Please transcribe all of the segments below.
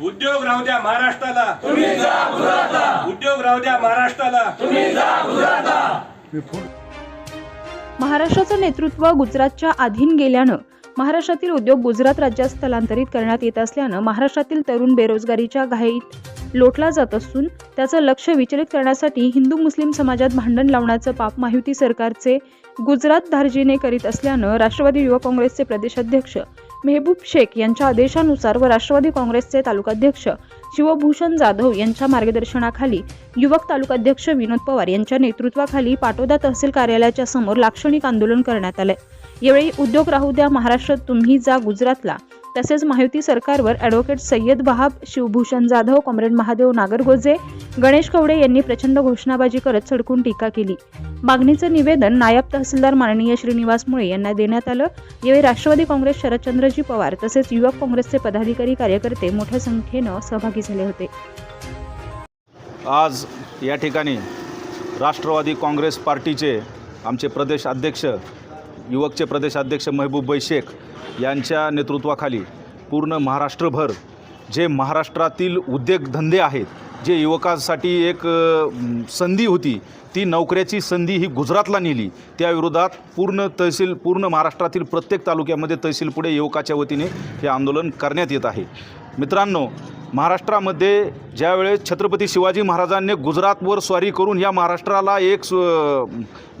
उद्योग राहू द्या महाराष्ट्राला. उद्योग राहू द्या महाराष्ट्राला. महाराष्ट्राचं नेतृत्व गुजरातच्या अधीन गेल्यानं महाराष्ट्रातील उद्योग गुजरात राज्यात स्थलांतरित करण्यात येत असल्यानं महाराष्ट्रातील तरुण बेरोजगारीच्या घाईत लोटला जात असून त्याचं लक्ष विचलित करण्यासाठी हिंदू मुस्लिम समाजात भांडण लावण्याचं पाप महायुती सरकारचे गुजरात धार्जीने करीत असल्यानं राष्ट्रवादी युवक काँग्रेसचे प्रदेशाध्यक्ष मेहबूब शेख यांच्या आदेशानुसार व राष्ट्रवादी काँग्रेसचे तालुकाध्यक्ष शिवभूषण जाधव यांच्या मार्गदर्शनाखाली युवक तालुकाध्यक्ष विनोद पवार यांच्या नेतृत्वाखाली पाटोदा तहसील कार्यालयाच्या समोर लाक्षणिक आंदोलन करण्यात आले यावेळी उद्योग राहू द्या महाराष्ट्र तुम्ही जा गुजरातला. तसेच माहिती सरकारवर ॲडव्होकेट सय्यद वहाब शिवभूषण जाधव कॉम्रेड महादेव नागरगोजे गणेश कवडे यांनी प्रचंड घोषणाबाजी करत सडकून टीका केली. मागणीचं निवेदन नायब तहसीलदार माननीय श्रीनिवास मुळे यांना देण्यात आलं. यावेळी राष्ट्रवादी काँग्रेस शरदचंद्रजी पवार तसेच युवक काँग्रेसचे पदाधिकारी कार्यकर्ते मोठ्या संख्येनं सहभागी झाले होते. आज या ठिकाणी राष्ट्रवादी काँग्रेस पार्टीचे आमचे प्रदेश अध्यक्ष युवकचे प्रदेशाध्यक्ष महबूब शेख यांच्या नेतृत्वाखाली पूर्ण महाराष्ट्रभर जे महाराष्ट्रातील उद्योगधंदे आहेत जे युवकांसाठी एक संधी होती ती नोकऱ्याची संधी ही गुजरातला नेली. त्याविरोधात पूर्ण तहसील पूर्ण महाराष्ट्रातील प्रत्येक तालुक्यामध्ये तहसील पुढे युवकाच्या वतीने हे आंदोलन करण्यात येत आहे. मित्रांनो महाराष्ट्रामध्ये ज्यावेळेस छत्रपती शिवाजी महाराजांनी गुजरातवर स्वारी करून या महाराष्ट्राला एक स्व-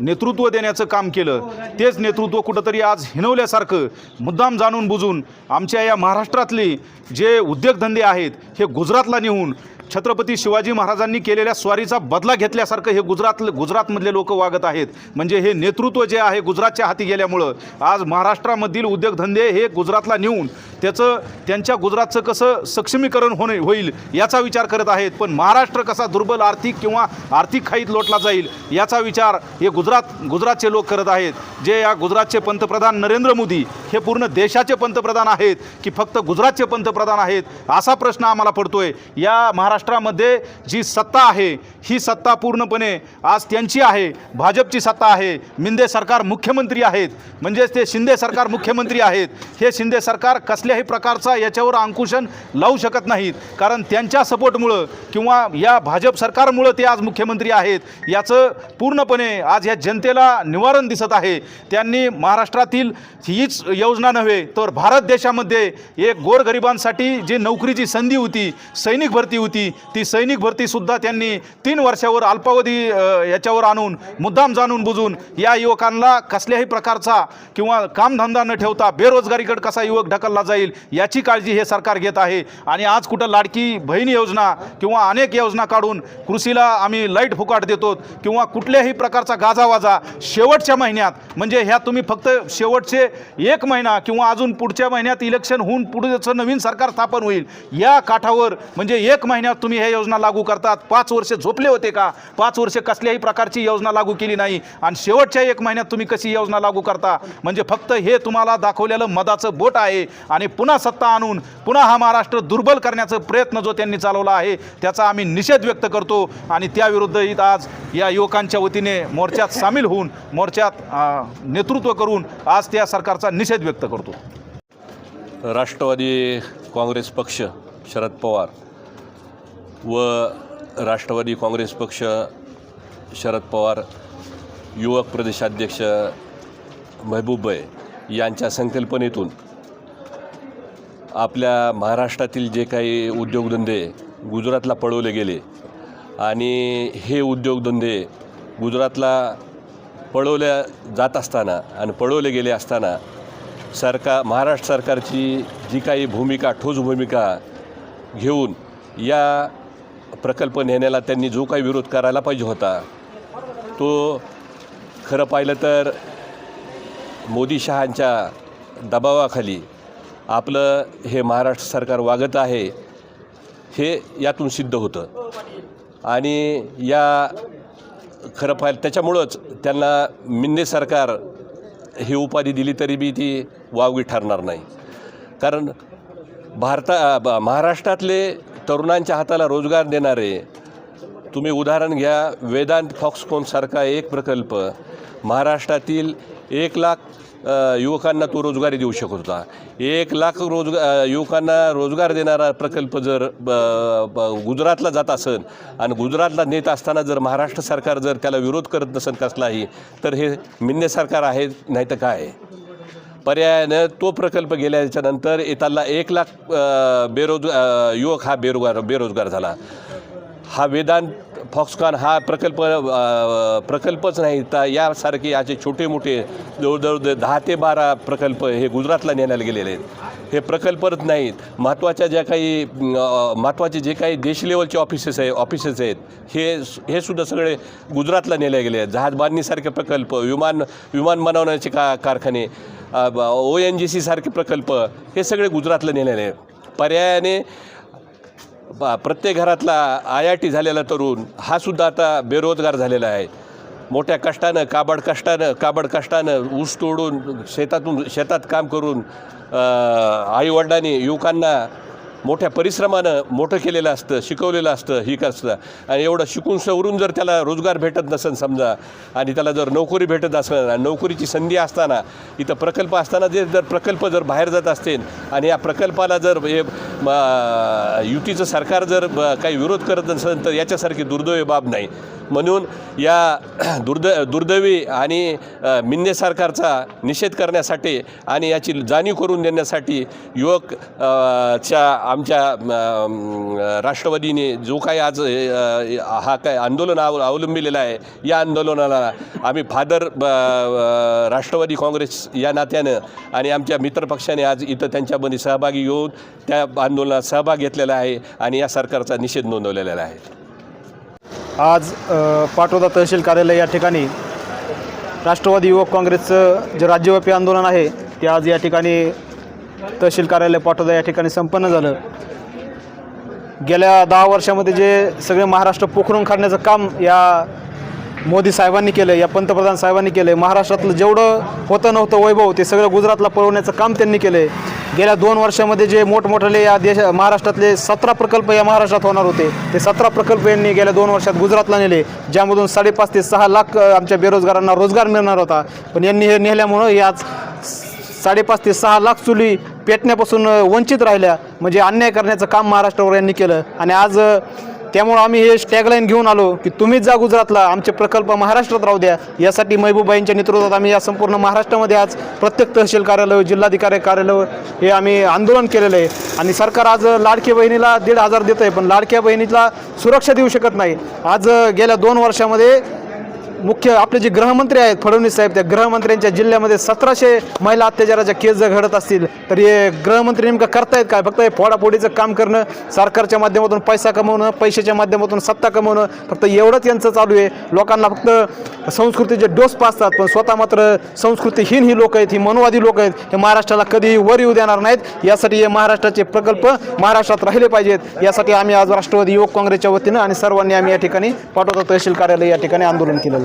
नेतृत्व देण्याचं काम केलं तेच नेतृत्व कुठंतरी आज हिनवल्यासारखं मुद्दाम जाणून बुजून आमच्या या महाराष्ट्रातले जे उद्योगधंदे आहेत हे गुजरातला नेऊन छत्रपती शिवाजी महाराजांनी केलेल्या स्वारीचा बदला घेतल्यासारखं हे गुजरात गुजरातमधले लोक वागत आहेत. म्हणजे हे नेतृत्व जे आहे गुजरातच्या हाती गेल्यामुळं आज महाराष्ट्रामधील उद्योगधंदे हे गुजरातला नेऊन त्याचं त्यांच्या गुजरातचं कसं सक्षमीकरण होणे होईल याचा विचार करत आहेत. पण महाराष्ट्र कसा दुर्बल आर्थिक किंवा आर्थिक खाईत लोटला जाईल याचा विचार हे गुजरात गुजरातचे लोक करत आहेत. जे या गुजरातचे पंतप्रधान नरेंद्र मोदी हे पूर्ण देशाचे पंतप्रधान आहेत की फक्त गुजरातचे पंतप्रधान आहेत असा प्रश्न आम्हाला पडतोय. या महाराष्ट्रामध्ये जी सत्ता आहे ही सत्ता पूर्णपणे आज त्यांची आहे भाजपची सत्ता आहे. मिंदे सरकार मुख्यमंत्री आहेत. म्हणजेच ते शिंदे सरकार मुख्यमंत्री आहेत. हे शिंदे सरकार कसल्याही प्रकारचा याच्यावर अंकुशन लावू शकत नाहीत. कारण त्यांच्या सपोर्टमुळं किंवा या भाजप सरकारमुळं ते आज मुख्यमंत्री आहेत याचं पूर्णपणे आज या जनतेला निवारण दिसत आहे. त्यांनी महाराष्ट्रातील हीच योजना नव्हे तर भारत देशामध्ये एक गोरगरिबांसाठी जी नोकरीची संधी होती सैनिक भरती होती ती सैनिक भरतीसुद्धा त्यांनी तीन वर्षावर अल्पावधी याच्यावर आणून मुद्दाम जाणून बुजून या युवकांना कसल्याही प्रकारचा किंवा कामधंदा न ठेवता बेरोजगारीकडे कसा युवक ढकलला जाईल याची काळजी हे सरकार घेत आहे. आणि आज कुठं लाडकी बहीण योजना किंवा अनेक योजना काढून कृषीला आम्ही लाइट फुकाट देतो किंवा कुठल्याही प्रकारचा गाजावाजा शेवटच्या महिन्यात म्हणजे ह्या तुम्ही फक्त शेवटचे एक महिना किंवा अजून पुढच्या महिन्यात इलेक्शन होऊन पुढचं नवीन सरकार स्थापन होईल या काठावर म्हणजे एक महिन्यात तुम्ही ह्या योजना लागू करतात. पाच वर्ष झोपले होते का? पाच वर्ष कसल्याही प्रकारची योजना लागू केली नाही. आणि शेवटच्या एक महिन्यात तुम्ही कशी योजना लागू करता? म्हणजे फक्त हे तुम्हाला दाखवलेलं मदाचं बोट आहे. आणि पुन्हा सत्ता आणून पुन्हा हा महाराष्ट्र दुर्बल करण्याचा प्रयत्न जो त्यांनी चालवला आहे त्याचा आम्ही निषेध व्यक्त करतो आणि त्याविरुद्धही आज या युवकांच्या वतीने मोर्चात सामील होऊन मोर्चात नेतृत्व करून आज त्या सरकारचा निषेध व्यक्त करतो. राष्ट्रवादी काँग्रेस पक्ष शरद पवार व राष्ट्रवादी काँग्रेस पक्ष शरद पवार युवक प्रदेशाध्यक्ष महबूबय यांच्या संकल्पनेतून आपल्या महाराष्ट्रातील जे काही उद्योगधंदे गुजरातला पळवले गेले आणि हे उद्योगधंदे गुजरातला पळवल्या जात असताना आणि पळवले गेले असताना सरकार महाराष्ट्र सरकारची जी काही भूमिका ठोस भूमिका घेऊन या प्रकल्प नेण्याला त्यांनी जो काही विरोध करायला पाहिजे होता तो खरं पाहिलं तर मोदी शहांच्या दबावाखाली आपलं हे महाराष्ट्र सरकार वागत आहे हे यातून सिद्ध होतं. आणि या खरं पाहिलं त्याच्यामुळंच त्यांना मिन्ने सरकार ही उपाधी दिली तरी बी ती वावगी ठरणार नाही. कारण भारता महाराष्ट्रातले तरुणांच्या हाताला रोजगार देणारे तुम्ही उदाहरण घ्या वेदांत फॉक्सकॉनसारखा एक प्रकल्प महाराष्ट्रातील एक लाख युवकांना तो रोजगारी देऊ शकत होता. एक लाख रोजगार युवकांना रोजगार देणारा प्रकल्प जर ब- ब- गुजरातला जात असेल आणि गुजरातला नेत असताना जर महाराष्ट्र सरकार जर त्याला विरोध करत नसेल कसलाही तर हे मिन्य सरकार आहे नाही तर काय? पर्यायानं तो प्रकल्प गेल्याच्यानंतर येताला एक लाख बेरोज युवक हा बेरोजगार बेरोजगार झाला. हा वेदांत फॉक्सकॉन हा प्रकल्प प्रकल्पच नाही. तर यासारखे याचे छोटे मोठे जवळजवळ दहा ते बारा प्रकल्प हे गुजरातला नेण्याला गेलेले आहेत. हे प्रकल्पच नाहीत. महत्त्वाच्या ज्या काही महत्त्वाचे जे काही देश लेवलचे ऑफिसेस आहे ऑफिसेस आहेत हे हे सुद्धा सगळे गुजरातला नेले गेले आहेत. जहाज बांधणीसारखे प्रकल्प विमान विमान बनवण्याचे का कारखाने ओ एन जी सीसारखे प्रकल्प हे सगळे गुजरातला नेलेले आहेत. पर्यायाने प्रत्येक घरातला आय आय टी झालेला तरुण हा सुद्धा आता बेरोजगार झालेला आहे. मोठ्या कष्टानं काबड कष्टानं काबड कष्टानं ऊस तोडून शेतातून शेतात काम करून आईवडिलांनी युवकांना मोठ्या परिश्रमानं मोठं केलेलं असतं शिकवलेलं असतं ही असतं आणि एवढं शिकून सवरून जर त्याला रोजगार भेटत नसेल समजा आणि त्याला जर नोकरी भेटत असेल नोकरीची संधी असताना इथं प्रकल्प असताना जे जर प्रकल्प जर बाहेर जात असतील आणि या प्रकल्पाला जर हे युतीचं सरकार जर काही विरोध करत नसेल तर याच्यासारखी दुर्दैवी बाब नाही. म्हणून या दुर्द दुर्दैवी आणि मिन्ने सरकारचा निषेध करण्यासाठी आणि याची जाणीव करून देण्यासाठी युवक च्या आमच्या राष्ट्रवादीने जो काही आज हा काय आंदोलन अव अवलंबिलेला आहे या आंदोलनाला आम्ही फादर ब- राष्ट्रवादी काँग्रेस या नात्यानं आणि आमच्या मित्रपक्षाने आज इथं त्यांच्यामध्ये सहभागी येऊन त्या आंदोलनात सहभाग घेतलेला आहे आणि या सरकारचा निषेध नोंदवलेला आहे. आज पाटोदा तहसील कार्यालय या ठिकाणी राष्ट्रवादी युवक काँग्रेसचं जे राज्यव्यापी आंदोलन आहे ते आज या ठिकाणी तहसील कार्यालय पाठोदा या ठिकाणी संपन्न झालं. गेल्या दहा वर्षामध्ये जे सगळे महाराष्ट्र पोखरून काढण्याचं काम या मोदी साहेबांनी केलं या पंतप्रधान साहेबांनी केलं महाराष्ट्रातलं जेवढं होतं नव्हतं वैभव ते सगळं गुजरातला पळवण्याचं काम त्यांनी केलं आहे गेल्या दोन वर्षामध्ये जे मोठमोठाले या देश महाराष्ट्रातले सतरा प्रकल्प या महाराष्ट्रात होणार होते ते सतरा प्रकल्प यांनी गेल्या दोन वर्षात गुजरातला नेले ज्यामधून साडेपाच ते सहा लाख आमच्या बेरोजगारांना रोजगार मिळणार होता. पण यांनी हे नेल्यामुळं याच साडेपाच ते सहा लाख चुली पेटण्यापासून वंचित राहिल्या. म्हणजे अन्याय करण्याचं काम महाराष्ट्रावर यांनी केलं. आणि आज त्यामुळं आम्ही हे टॅगलाईन घेऊन आलो की तुम्हीच जा गुजरातला आमचे प्रकल्प महाराष्ट्रात राहू द्या. यासाठी महबूबाईंच्या नेतृत्वात आम्ही या संपूर्ण महाराष्ट्रामध्ये आज प्रत्येक तहसील कार्यालय जिल्हाधिकारी कार्यालय हे आम्ही आंदोलन केलेलं आहे. आणि सरकार आज लाडक्या बहिणीला दीड हजार देतं आहे पण लाडक्या बहिणीला सुरक्षा देऊ शकत नाही. आज गेल्या दोन वर्षामध्ये मुख्य आपले जे गृहमंत्री आहेत फडणवीस साहेब त्या गृहमंत्र्यांच्या जिल्ह्यामध्ये सतराशे महिला अत्याचाराच्या केस जर घडत असतील तर हे गृहमंत्री नेमकं करतायत काय? फक्त हे फोडाफोडीचं काम करणं सरकारच्या माध्यमातून पैसा कमवणं पैशाच्या माध्यमातून सत्ता कमवणं फक्त एवढंच यांचं चालू आहे. लोकांना फक्त संस्कृतीचे डोस पाचतात पण स्वतः मात्र संस्कृतीहीन ही लोक आहेत ही मनवादी लोक आहेत हे महाराष्ट्राला कधीही वर येऊ देणार नाहीत. यासाठी हे महाराष्ट्राचे प्रकल्प महाराष्ट्रात राहिले पाहिजेत. यासाठी आम्ही आज राष्ट्रवादी युवक काँग्रेसच्या वतीनं आणि सर्वांनी आम्ही या ठिकाणी पाठवतो. तहसील कार्यालय या ठिकाणी आंदोलन केलेलं